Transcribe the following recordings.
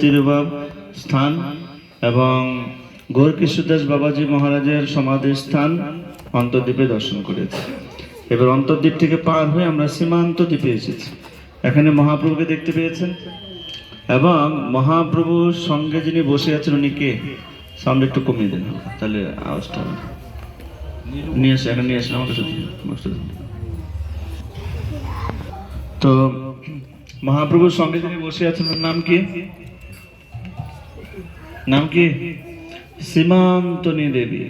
তিরুবাব স্থান এবং গৌরকিশোরদাস বাবাজি মহারাজের সমাধি স্থান অন্তর্দ্বীপে দর্শন করেছি এবার অন্তর্দ্বীপ থেকে পার হয়ে আমরা সীমান্ত দ্বীপে এসেছি এখানে মহাপ্রভুকে দেখতে পেয়েছেন এবং মহাপ্রভুর সঙ্গে যিনি বসে আছেন উনি কে সাউন্ড একটু কমিয়ে দেন তাহলে আওয়াজটা। নিয়ে এসে এখানে নিয়ে কাছে দিন। তো মহাপ্রভুর সঙ্গে যিনি বসে আছেন নাম কি? নাম কি? সীমান্তনী দেবী।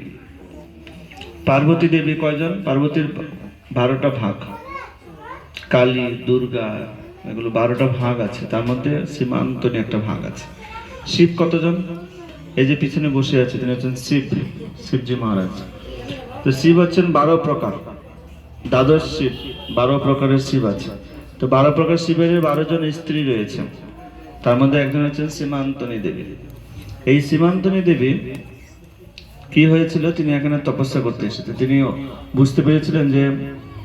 পার্বতী দেবী কয়জন? পার্বতীর বারোটা ভাগ। কালী, দুর্গা, এগুলো বারোটা ভাগ আছে। তার মধ্যে সীমান্তনী একটা ভাগ আছে। শিব কতজন? এই যে পিছনে বসে আছে, তিনি হচ্ছেন শিব, শিবজি মহারাজ। তো শিব হচ্ছেন বারো প্রকার। দ্বাদশ শিব, বারো প্রকারের শিব আছে। তো বারো প্রকার শিবের বারো জন স্ত্রী রয়েছে। তার মধ্যে একজন হচ্ছেন সীমান্তনী দেবী। এই সীমান্তনী দেবী কি হয়েছিল তিনি এখানে তপস্যা করতে এসেছেন। তিনি বুঝতে পেরেছিলেন যে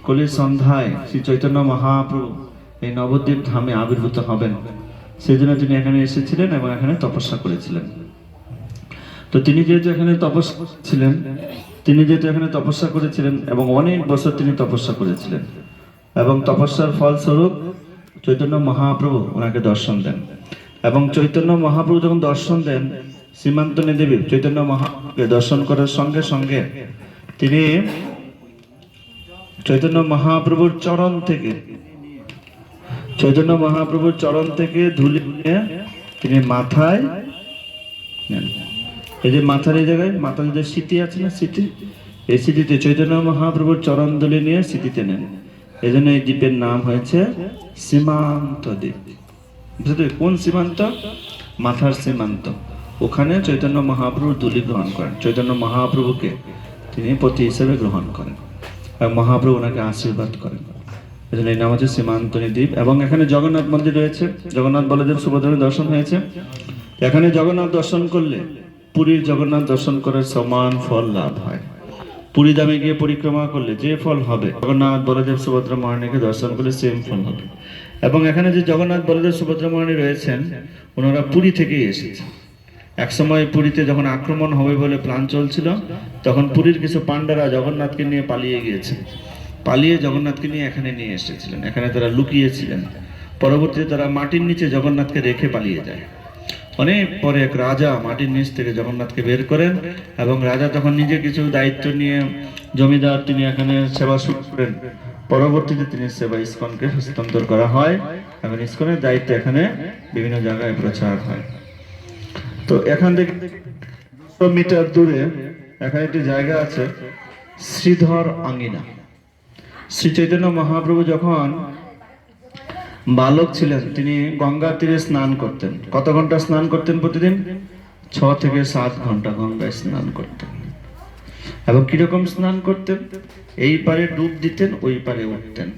কলির সন্ধ্যায় শ্রী চৈতন্য মহাপ্রভু এই নবদ্বীপ ধামে আবির্ভূত হবেন। সেই জন্য তিনি এখানে এসেছিলেন এবং এখানে তপস্যা করেছিলেন। তো তিনি যেহেতু এখানে তপস্যা ছিলেন তিনি যেহেতু এখানে তপস্যা করেছিলেন এবং অনেক বছর তিনি তপস্যা করেছিলেন এবং তপস্যার ফলস্বরূপ চৈতন্য মহাপ্রভু ওনাকে দর্শন দেন। এবং চৈতন্য মহাপ্রভু যখন দর্শন দেন, সীমান্তনী দেবী চৈতন্য মহাপ্রভুকে দর্শন করার সঙ্গে সঙ্গে তিনি চৈতন্য মহাপ্রভুর চরণ থেকে, চৈতন্য মহাপ্রভুর চরণ থেকে ধুলি নিয়ে তিনি মাথায় এই যে মাথার এই জায়গায়, মাথার যে স্মৃতি আছে না স্মৃতি এই স্মৃতিতে চৈতন্য মহাপ্রভুর চরণ দলে নিয়ে স্মৃতিতে নেন। এই জন্য এই দ্বীপের নাম হয়েছে সীমান্ত দ্বীপ। বুঝতে কোন সীমান্ত? মাথার সীমান্ত। ওখানে চৈতন্য মহাপ্রভু দুলি গ্রহণ করেন। চৈতন্য মহাপ্রভুকে তিনি পতি হিসেবে গ্রহণ করেন এবং মহাপ্রভু ওনাকে আশীর্বাদ করেন। এই জন্য এই নাম হচ্ছে সীমান্তনী দ্বীপ এবং এখানে জগন্নাথ মন্দির রয়েছে। জগন্নাথ বলদেব সুভদ্রের দর্শন হয়েছে। এখানে জগন্নাথ দর্শন করলে পুরীর জগন্নাথ দর্শন করার সমান ফল লাভ হয়। পুরী দামে গিয়ে পরিক্রমা করলে যে ফল হবে, জগন্নাথ, বলদেব, সুভদ্রা, মহারানীকে দর্শন করলে সেম ফল হবে। এবং এখানে যে জগন্নাথ, বলদেব, সুভদ্রা, মহারানী রয়েছেন, ওনারা পুরী থেকেই এসেছেন। একসময় পুরীতে যখন আক্রমণ হবে বলে প্ল্যান চলছিল, তখন পুরীর কিছু পান্ডারা জগন্নাথকে নিয়ে পালিয়ে গিয়েছে পালিয়ে জগন্নাথকে নিয়ে এখানে নিয়ে এসেছিলেন। এখানে তারা লুকিয়েছিলেন। পরবর্তীতে তারা মাটির নিচে জগন্নাথকে রেখে পালিয়ে যায়। অনেক পরে এক রাজা মাটির নিচ থেকে জগন্নাথকে বের করেন এবং রাজা তখন নিজে কিছু দায়িত্ব নিয়ে জমিদার তিনি এখানে সেবা শুরু করেন। পরবর্তীতে তিনি সেবা ইস্কনকে হস্তান্তর করা হয় এবং ইস্কনের দায়িত্ব এখানে বিভিন্ন জায়গায় প্রচার হয়। তো এখান থেকে দুশো মিটার দূরে এখানে একটি জায়গা আছে শ্রীধর আঙ্গিনা শ্রী চৈতন্য মহাপ্রভু যখন বালক ছিলেন, তিনি গঙ্গার তীরে স্নান করতেন। কত ঘণ্টা স্নান করতেন প্রতিদিন? ছ থেকে সাত ঘণ্টা গঙ্গায় স্নান করতেন। এবং কীরকম স্নান করতেন? এই পারে ডুব দিতেন, ওই পারে উঠতেন।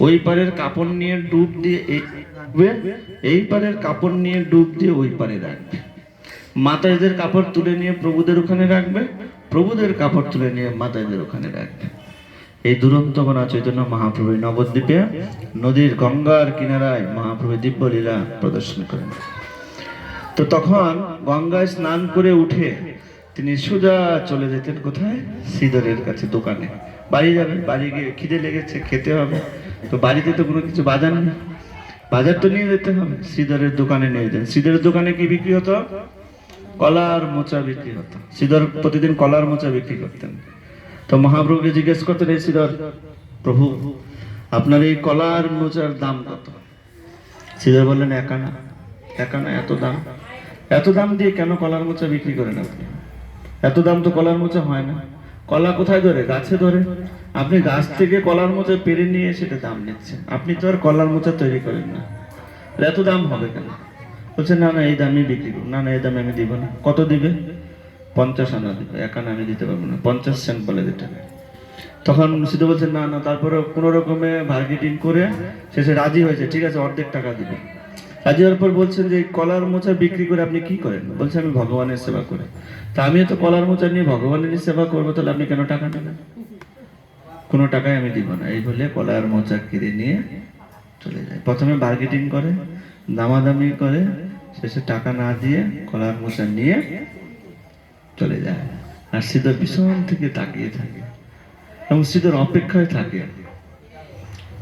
ওই পারের কাপড় নিয়ে ডুব দিয়ে এই পারের কাপড় নিয়ে ডুব দিয়ে ওই পারে রাখবে। মাতাজদের কাপড় তুলে নিয়ে প্রভুদের ওখানে রাখবে, প্রভুদের কাপড় তুলে নিয়ে মাতাজদের ওখানে রাখবে। এই দুরন্ত বনা চৈতন্য মহাপ্রভু নবদ্বীপে নদীর গঙ্গার কিনারায় মহাপ্রভু দিব্য লীলা প্রদর্শন করেন। তো তখন গঙ্গায় স্নান করে উঠে তিনি সোজা চলে যেতেন কোথায়? সিদরের কাছে দোকানে। বাড়ি যাবেন বাড়ি গিয়ে খিদে লেগেছে, খেতে হবে। তো বাড়িতে তো কোনো কিছু বাজার নেই। বাজার তো নিয়ে যেতে হবে শ্রীধরের দোকানে নিয়ে যেতেন। সিদরের দোকানে কি বিক্রি হতো? কলার মোচা বিক্রি হতো। সিদর প্রতিদিন কলার মোচা বিক্রি করতেন। তো মহাপ্রভুকে জিজ্ঞেস এই শ্রীধর প্রভু, আপনার এই কলার মোচার দাম কত? শ্রীধর বললেন একানা একানা এত দাম। এত দাম দিয়ে কেন কলার মোচা বিক্রি করেন আপনি? এত দাম তো কলার মোচা হয় না। কলা কোথায় ধরে? গাছে ধরে। আপনি গাছ থেকে কলার মোচা পেরে নিয়ে সেটা দাম নিচ্ছেন। আপনি তো আর কলার মোচা তৈরি করেন না। এত দাম হবে কেন? বলছে না না, এই দামে বিক্রি করুন। না না, এই দামে আমি দিব না। কত দিবে? পঞ্চাশ আনা দিবে, এক আনা আমি দিতে পারব না, পঞ্চাশ সেন্ট বলে দিতে হবে। তখন সিদ্ধু বলছে, না না, তারপরে কোনো রকমে মার্কেটিং করে শেষে রাজি হয়েছে, ঠিক আছে, অর্ধেক টাকা দিবে। রাজি হওয়ার পর বলছেন যে কলার মোচা বিক্রি করে আপনি কি করেন? বলছে, আমি ভগবানের সেবা করি। তা আমিও তো কলার মোচা নিয়ে ভগবানের সেবা করব, তাহলে আপনি কেন টাকা নেবেন? কোনো টাকাই আমি দিব না। এই বলে কলার মোচা কিনে নিয়ে চলে যায়। প্রথমে বার্গেটিং করে, দামাদামি করে, শেষে টাকা না দিয়ে কলার মোচা নিয়ে চলে যায়। আর সিদ্ধর পিছন থেকে তাকিয়ে থাকে এবং সিদ্ধর অপেক্ষায় থাকে।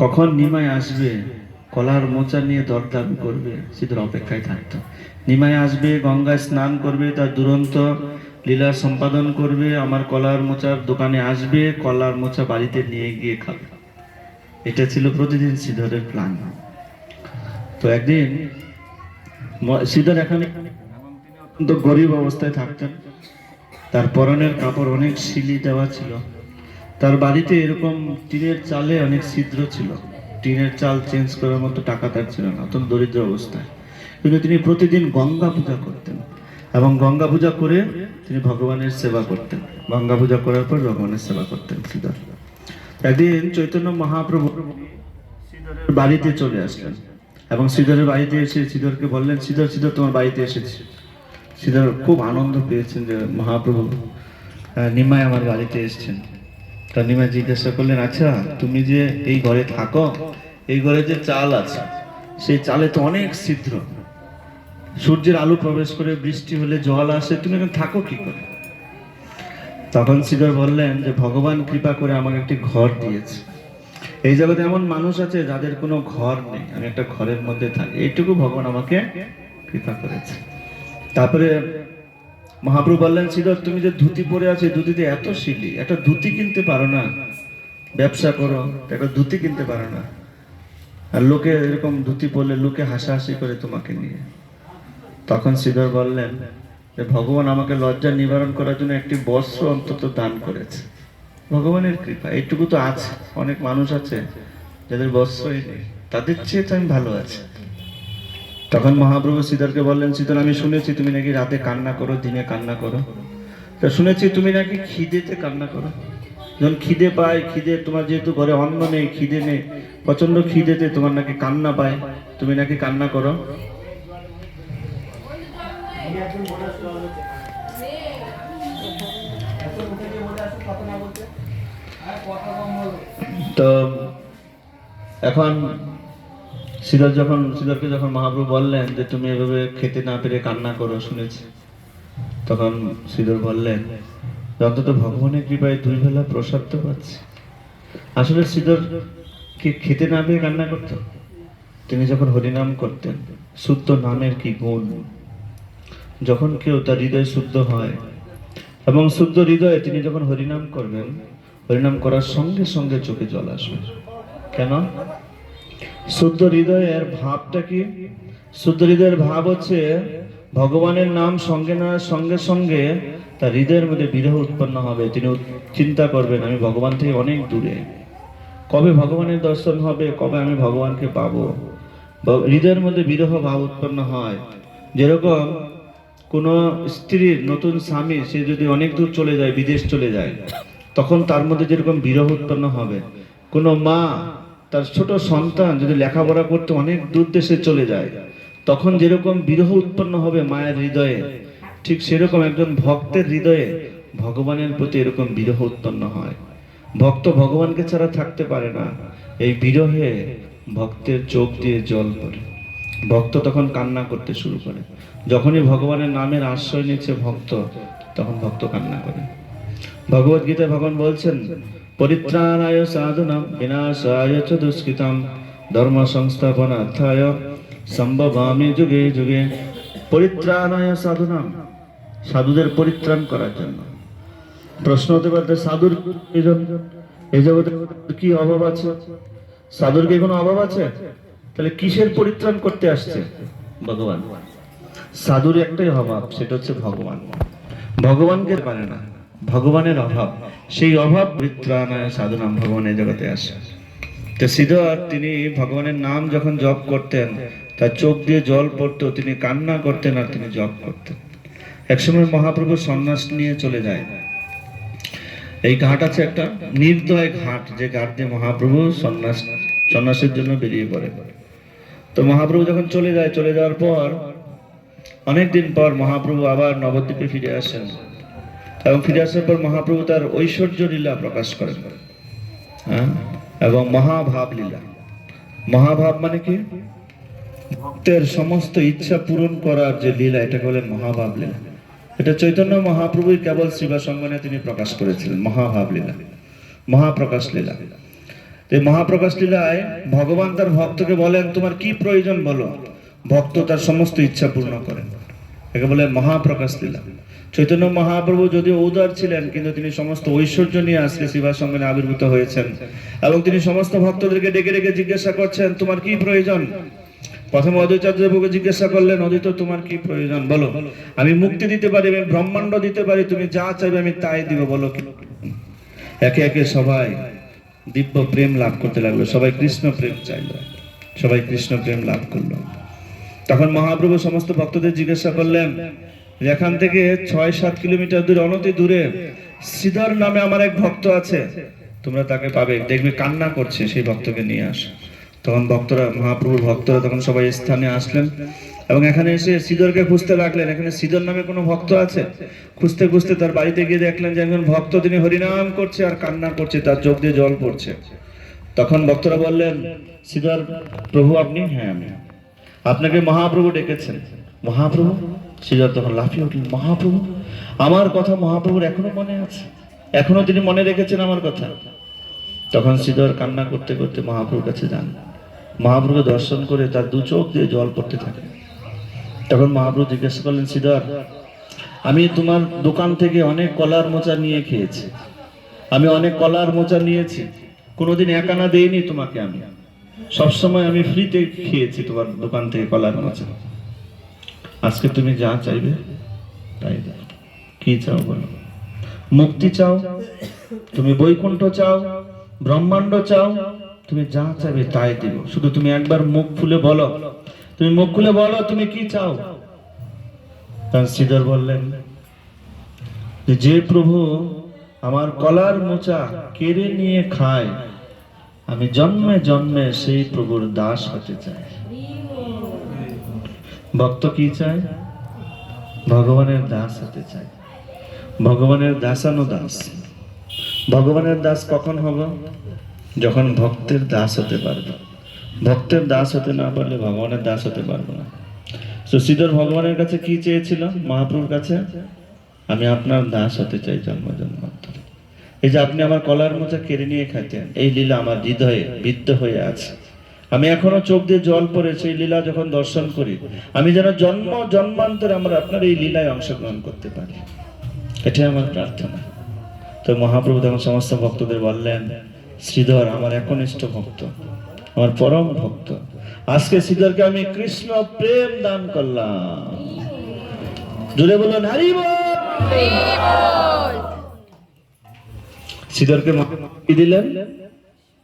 কখন নিমাই আসবে, কলার মোচা নিয়ে দরদাম করবে সিদ্ধর অপেক্ষায় থাকতো। নিমাই আসবে, গঙ্গায় স্নান করবে, তার দুরন্ত লীলা সম্পাদন করবে, আমার কলার মোচার দোকানে আসবে, কলার মোচা বাড়িতে নিয়ে গিয়ে খাবে। এটা ছিল প্রতিদিন শ্রীধরের প্ল্যান। তো একদিন শ্রীধর এখানে গরিব অবস্থায় থাকতেন। তার পরনের কাপড় অনেক সিলি দেওয়া ছিল। তার বাড়িতে এরকম টিনের চালে অনেক ছিদ্র ছিল। টিনের চাল চেঞ্জ করার মতো টাকা তার ছিল না, অত্যন্ত দরিদ্র অবস্থায়। কিন্তু তিনি প্রতিদিন গঙ্গা পূজা করতেন এবং গঙ্গা পূজা করে তিনি ভগবানের সেবা করতেন। গঙ্গা পূজা করার পর ভগবানের সেবা করতেন শ্রীধর। একদিন চৈতন্য মহাপ্রভু শ্রীধরের বাড়িতে চলে আসলেন এবং শ্রীধরের বাড়িতে এসে শ্রীধরকে বললেন, শ্রীধর শ্রীধর, তোমার বাড়িতে এসেছি। শ্রীধর খুব আনন্দ পেয়েছেন যে মহাপ্রভু। নিমাই আমার বাড়িতে এসেছেন। তা নিমাই জিজ্ঞাসা করলেন আচ্ছা তুমি যে এই ঘরে থাকো, এই ঘরে যে চাল আছে, সেই চালে তো অনেক ছিদ্র। সূর্যের আলো প্রবেশ করে বৃষ্টি হলে জল আসে, তুমি এখন থাকো কি করে? তখন শ্রীধর বললেন যে, ভগবান কৃপা করে আমাকে একটি ঘর দিয়েছে। এই জগতে এমন মানুষ আছে যাদের কোনো ঘর নেই। আমি একটা ঘরের মধ্যে থাকি। এইটুকু ভগবান আমাকে কৃপা করেছে। তারপরে মহাপ্রভু বললেন শ্রীধর তুমি যে ধুতি পরে আছো ধুতিতে এত শিলি একটা ধুতি কিনতে পারো না। ব্যবসা করো, একটা ধুতি কিনতে পারো না। আর লোকে এরকম ধুতি পরলে লোকে হাসাহাসি করে তোমাকে নিয়ে। তখন শ্রীধর বললেন যে ভগবান আমাকে লজ্জা নিবারণ করার জন্য একটি বস্ত্র অন্তত দান করেছে। ভগবানের কৃপা, এইটুকু তো আছে। অনেক মানুষ আছে যাদের বস্ত্রই নেই। তাদের চেয়ে তো আমি ভালো আছি। তখন মহাপ্রভু শ্রীধরকে বললেন শ্রীধর আমি শুনেছি তুমি নাকি রাতে কান্না করো, দিনে কান্না করো। তা শুনেছি তুমি নাকি খিদেতে কান্না করো। যখন খিদে পায়, খিদে, তোমার যেহেতু ঘরে অন্ন নেই, খিদে নেই প্রচণ্ড খিদেতে তোমার নাকি কান্না পায়, তুমি নাকি কান্না করো? তো এখন শ্রীধর যখন শ্রীধরকে যখন মহাপ্রভু বললেন যে তুমি এভাবে খেতে না পেরে কান্না করো, শুনেছি। তখন শ্রীধর বললেন অন্তত ভগবানের কৃপায় দুই বেলা প্রসাদ তো পাচ্ছি। আসলে শ্রীধর কি খেতে না পেয়ে কান্না করতো? তিনি যখন হরিনাম করতেন, শুদ্ধ নামের কি গুণ? যখন কেউ তার হৃদয় শুদ্ধ হয় এবং শুদ্ধ হৃদয়ে তিনি যখন হরিনাম করবেন, হরিনাম করার সঙ্গে সঙ্গে চোখে জল আসবে। কেন? শুদ্ধ হৃদয়ের ভাবটা কি? শুদ্ধ হৃদয়ের ভাব হচ্ছে ভগবানের নাম সঙ্গে না, সঙ্গে সঙ্গে তার হৃদয়ের মধ্যে বিরহ উৎপন্ন হবে। তিনি চিন্তা করবেন, আমি ভগবান থেকে অনেক দূরে। কবে ভগবানের দর্শন হবে, কবে আমি ভগবানকে পাবো? হৃদয়ের মধ্যে বিরহ ভাব উৎপন্ন হয়। যেরকম কোনো স্ত্রীর নতুন স্বামী, সে যদি অনেক দূর চলে যায়, বিদেশ চলে যায়, তখন তার মধ্যে যেরকম বিরহ উৎপন্ন হবে। কোনো মা তার ছোট সন্তান যদি লেখাপড়া করতে অনেক দূর দেশে চলে যায়, তখন যেরকম বিরহ উৎপন্ন হবে মায়ের হৃদয়ে, ঠিক সেরকম একজন ভক্তের হৃদয়ে ভগবানের প্রতি এরকম বিরহ উৎপন্ন হয়। ভক্ত ভগবানকে ছাড়া থাকতে পারে না। এই বিরহে ভক্তের চোখ দিয়ে জল পড়ে। ভক্ত তখন কান্না করতে শুরু করে। যখনই ভগবানের নামের আশ্রয় নিচ্ছে ভক্ত, তখন ভক্ত কান্না করে। ভগবত ভগবান বলছেন পরিত্রাণায় সাধুনাম, বিনাশায় চ দুষ্কৃতাম ধর্ম সংস্থাপনার্থায় সম্ভবামি যুগে যুগে। পরিত্রাণায় সাধুনাম, সাধুদের পরিত্রাণ করার জন্য। প্রশ্ন হতে পারতে সাধুর এই জগতে কি অভাব আছে? সাধুর কি কোনো অভাব আছে? তাহলে কিসের পরিত্রাণ করতে আসছে? ভগবান। সাধুর একটাই অভাব, সেটা হচ্ছে ভগবান। ভগবানকে পারে না। ভগবানের অভাব, সেই অভাব পরিত্রাণায় সাধু নাম ভগবানের জগতে আসে। তো শ্রীধর, তিনি ভগবানের নাম যখন জপ করতেন, তার চোখ দিয়ে জল পড়তো, তিনি কান্না করতেন আর তিনি জপ করতেন। একসময় মহাপ্রভু সন্ন্যাস নিয়ে চলে যায়। এই ঘাট আছে একটা নির্দয় ঘাট, যে ঘাট দিয়ে মহাপ্রভু সন্ন্যাস, সন্ন্যাসের জন্য বেরিয়ে পড়ে। তো মহাপ্রভু যখন চলে যায়, চলে যাওয়ার পর অনেকদিন পর মহাপ্রভু আবার নবদ্বীপে ফিরে আসেন। এবং ফিরে আসার পর মহাপ্রভু তার ঐশ্বর্য লীলা প্রকাশ করেন। হ্যাঁ? এবং মহাভাব লীলা। মহাভাব মানে কি? ভক্তের সমস্ত ইচ্ছা পূরণ করার যে লীলা, এটাকে বলে মহাভাব লীলা। এটা চৈতন্য মহাপ্রভুই কেবল শিবা সঙ্গনে তিনি প্রকাশ করেছিলেন, মহাভাব লীলা, মহাপ্রকাশ লীলা। এই মহাপ্রকাশ লীলায় ভগবান তার ভক্তকে বলেন, তোমার কি প্রয়োজন বলো? ভক্ত তার সমস্ত ইচ্ছা পূর্ণ করেন। একে বলে মহাপ্রকাশ লীলা। চৈতন্য মহাপ্রভু যদিও উদার ছিলেন, কিন্তু তিনি সমস্ত ঐশ্বর্য নিয়ে আজকে শিবা সঙ্গনে আবির্ভূত হয়েছেন। এবং তিনি সমস্ত ভক্তদেরকে ডেকে ডেকে জিজ্ঞাসা করছেন, তোমার কি প্রয়োজন? প্রথমে অদ্বৈতাচার্যকে জিজ্ঞাসা করলেন অদ্বৈত তোমার কি প্রয়োজন? বলো, আমি মুক্তি দিতে পারি, আমি ব্রহ্মাণ্ড দিতে পারি, তুমি যা চাইবে আমি তাই দিব। বলো একে একে সবাই দিব্য প্রেম লাভ করতে লাগল, সবাই কৃষ্ণ প্রেম চাইলো, সবাই কৃষ্ণ প্রেম লাভ করল। তখন মহাপ্রভু সমস্ত ভক্তদের জিজ্ঞাসা করলেন এখান থেকে ছয় সাত কিলোমিটার দূরে, অনতি দূরে শ্রীধর নামে আমার এক ভক্ত আছে। তোমরা তাকে পাবে। দেখবে কান্না করছে সেই ভক্তকে নিয়ে আস। তখন ভক্তরা, মহাপ্রভুর ভক্তরা তখন সবাই স্থানে আসলেন এবং এখানে এসে শ্রীধরকে খুঁজতে লাগলেন। এখানে শ্রীধর নামে কোনো ভক্ত আছে? খুঁজতে খুঁজতে তার বাড়িতে গিয়ে দেখলেন যে একজন ভক্ত তিনি হরিনাম করছে আর কান্না করছে, তার চোখ দিয়ে জল পড়ছে। তখন ভক্তরা বললেন শ্রীধর প্রভু আপনি? হ্যাঁ আমি। আপনাকে মহাপ্রভু ডেকেছেন। মহাপ্রভু? শ্রীধর তখন লাফিয়ে উঠলেন, মহাপ্রভু, আমার কথা মহাপ্রভুর এখনও মনে আছে? এখনও তিনি মনে রেখেছেন আমার কথা? তখন শ্রীধর কান্না করতে করতে মহাপ্রভুর কাছে যান। মহাপ্রভু দর্শন করে তার দু চোখ দিয়ে জল পড়তে থাকে। তখন মহাপ্রভু জিজ্ঞেস করলেন শ্রীধর আমি তোমার দোকান থেকে অনেক কলার মোচা নিয়ে খেয়েছি। আমি অনেক কলার মোচা নিয়েছি। কোনোদিন একানা দেইনি তোমাকে আমি। সবসময় আমি ফ্রিতে খেয়েছি তোমার দোকান থেকে কলার মোচা। আজকে তুমি যা চাইবে, তাই কি চাও বলো? মুক্তি চাও, তুমি বৈকুণ্ঠ চাও, ব্রহ্মাণ্ড চাও, তুমি যা চাইবে তাই দিব। শুধু তুমি একবার মুখ খুলে বলো। তুমি মুখ খুলে বলো, তুমি কি চাও? শ্রীধর বললেন যে প্রভু আমার কলার মোচা কেড়ে নিয়ে খায়, আমি জন্মে জন্মে সেই প্রভুর দাস হতে চাই। ভক্ত কি চায়? ভগবানের দাস হতে চায়। ভগবানের দাসানো দাস। ভগবানের দাস কখন হব? যখন ভক্তের দাস হতে পারবে। ভক্তের দাস হতে না পারলে ভগবানের দাস হতে পারব না। তো শ্রীধর ভগবানের কাছে কি চেয়েছিল? মহাপ্রভুর কাছে? আমি আপনার দাস হতে চাই জন্ম জন্মান্তর এই যে আপনি আমার কলার মোচা কেড়ে নিয়ে খাইতেন, এই লীলা আমার হৃদয়ে বিদ্ধ হয়ে আছে। আমি এখনও চোখ দিয়ে জল পড়ে সেই লীলা যখন দর্শন করি আমি যেন জন্ম জন্মান্তরে আমরা আপনার এই লীলায় অংশগ্রহণ করতে পারি। এটাই আমার প্রার্থনা। তো মহাপ্রভু তখন সমস্ত ভক্তদের বললেন শ্রীধর আমার একনিষ্ঠ ভক্ত আমার পরম ভক্ত আজকে শ্রীধরকে আমি কৃষ্ণ প্রেম দান করলাম। জুড়ে বললেন হারি শ্রীধরকে দিলেন?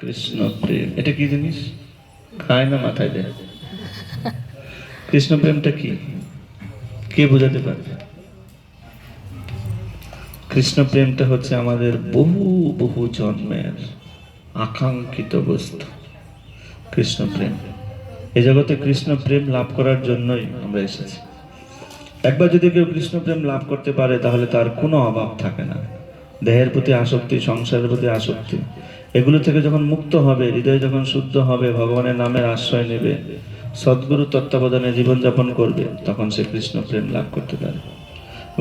কৃষ্ণ প্রেম। এটা কি জিনিস? খায় না মাথায় দেয়। কৃষ্ণ প্রেমটা কি? কে বোঝাতে পারবে? কৃষ্ণ প্রেমটা হচ্ছে আমাদের বহু বহু জন্মের আকাঙ্ক্ষিত বস্তু কৃষ্ণ প্রেম এই জগতে কৃষ্ণ প্রেম লাভ করার জন্যই আমরা এসেছি। একবার যদি কেউ কৃষ্ণ প্রেম লাভ করতে পারে, তাহলে তার কোনো অভাব থাকে না। দেহের প্রতি আসক্তি, সংসারের প্রতি আসক্তি এগুলো থেকে যখন মুক্ত হবে হৃদয় যখন শুদ্ধ হবে ভগবানের নামের আশ্রয় নেবে সদ্গুরু তত্ত্বাবধানে জীবনযাপন করবে তখন সে কৃষ্ণ প্রেম লাভ করতে পারে।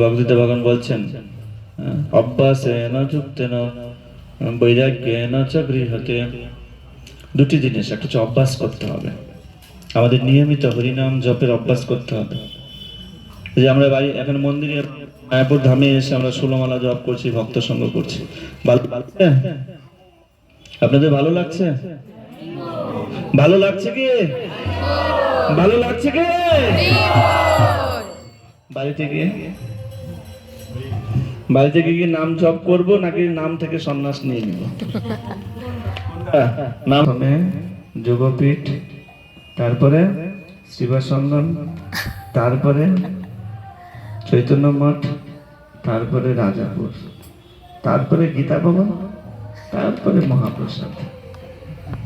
ভগবত ভগবান বলছেন আহ, অভ্যাসেন যুক্তেন বৈরাগ্যেন চ গৃহতে দুটি জিনিস একটা হচ্ছে অভ্যাস করতে হবে। আমাদের নিয়মিত হরিনাম জপের অভ্যাস করতে হবে। যে আমরা বাড়ি এখন মন্দিরে মায়াপুর ধামে এসে আমরা ষোলমালা জপ করছি ভক্ত সঙ্গ করছি ভালো আপনাদের ভালো লাগছে? ভালো লাগছে কি? ভালো লাগছে কি? বাড়িতে গিয়ে? বাড়িতে গিয়ে নাম জপ করব নাকি নাম থেকে সন্ন্যাস নিয়ে নিব? হ্যাঁ, নাম। যোগপীঠ তারপরে শিবাসন্দন তারপরে চৈতন্য মঠ তারপরে রাজাপুর তারপরে গীতা ভবন তারপরে মহাপ্রসাদ